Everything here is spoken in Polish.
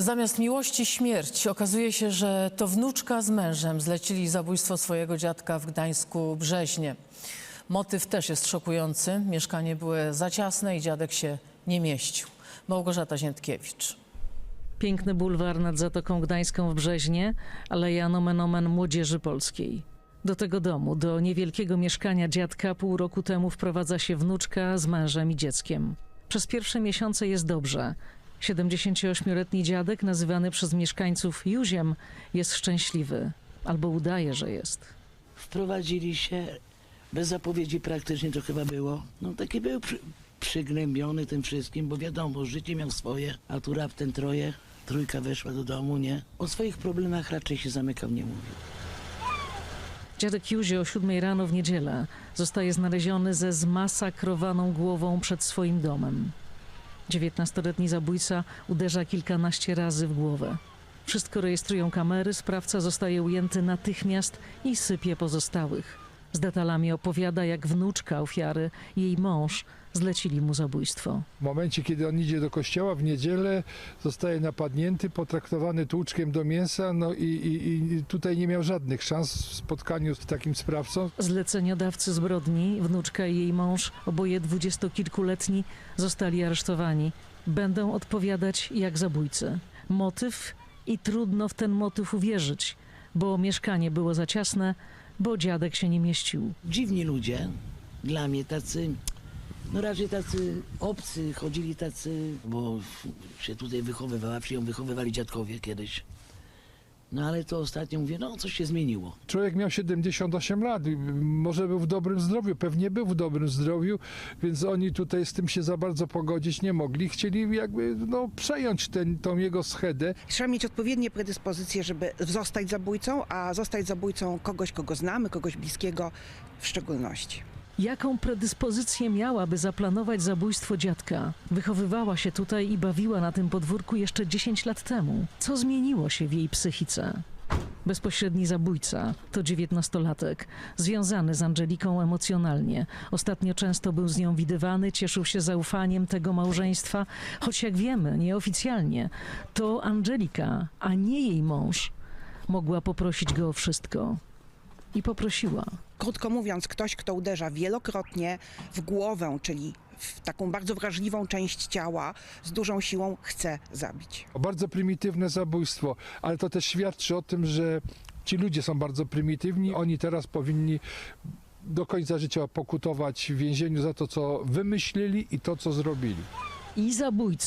Zamiast miłości śmierć. Okazuje się, że to wnuczka z mężem zlecili zabójstwo swojego dziadka w Gdańsku Brzeźnie. Motyw też jest szokujący. Mieszkanie było za ciasne i dziadek się nie mieścił. Małgorzata Ziętkiewicz. Piękny bulwar nad Zatoką Gdańską w Brzeźnie, aleja nomen omen Młodzieży Polskiej. Do tego domu, do niewielkiego mieszkania dziadka pół roku temu wprowadza się wnuczka z mężem i dzieckiem. Przez pierwsze miesiące jest dobrze. 78-letni dziadek, nazywany przez mieszkańców Józiem, jest szczęśliwy. Albo udaje, że jest. Wprowadzili się bez zapowiedzi praktycznie to chyba było. No taki był przy, przygnębiony tym wszystkim, bo wiadomo, życie miał swoje, a tu raptem troje, trójka weszła do domu, nie? O swoich problemach raczej się zamykał, nie mówił. Dziadek Józio o 7 rano w niedzielę zostaje znaleziony ze zmasakrowaną głową przed swoim domem. 19-letni zabójca uderza kilkanaście razy w głowę. Wszystko rejestrują kamery, sprawca zostaje ujęty natychmiast i sypie pozostałych. Z detalami opowiada, jak wnuczka ofiary jej mąż zlecili mu zabójstwo. W momencie, kiedy on idzie do kościoła w niedzielę, zostaje napadnięty, potraktowany tłuczkiem do mięsa, no i, i, i tutaj nie miał żadnych szans w spotkaniu z takim sprawcą. Zleceniodawcy zbrodni, wnuczka i jej mąż, oboje dwudziestokilkuletni, zostali aresztowani. Będą odpowiadać jak zabójcy. Motyw i trudno w ten motyw uwierzyć, bo mieszkanie było za ciasne, bo dziadek się nie mieścił. Dziwni ludzie, dla mnie tacy, no raczej tacy obcy, chodzili tacy, bo się tutaj wychowywała, wsi ją wychowywali dziadkowie kiedyś. No ale to ostatnio mówię, no coś się zmieniło. Człowiek miał 78 lat, może był w dobrym zdrowiu, pewnie był w dobrym zdrowiu, więc oni tutaj z tym się za bardzo pogodzić nie mogli. Chcieli jakby no, przejąć ten, tą jego schedę. Trzeba mieć odpowiednie predyspozycje, żeby zostać zabójcą, a zostać zabójcą kogoś, kogo znamy, kogoś bliskiego w szczególności. Jaką predyspozycję miała, by zaplanować zabójstwo dziadka? Wychowywała się tutaj i bawiła na tym podwórku jeszcze 10 lat temu. Co zmieniło się w jej psychice? Bezpośredni zabójca to dziewiętnastolatek, związany z Angeliką emocjonalnie. Ostatnio często był z nią widywany, cieszył się zaufaniem tego małżeństwa, choć jak wiemy, nieoficjalnie, to Angelika, a nie jej mąż, mogła poprosić go o wszystko. I poprosiła. Krótko mówiąc, ktoś, kto uderza wielokrotnie w głowę, czyli w taką bardzo wrażliwą część ciała, z dużą siłą chce zabić. Bardzo prymitywne zabójstwo, ale to też świadczy o tym, że ci ludzie są bardzo prymitywni. Oni teraz powinni do końca życia pokutować w więzieniu za to, co wymyślili i to, co zrobili. I zabójca.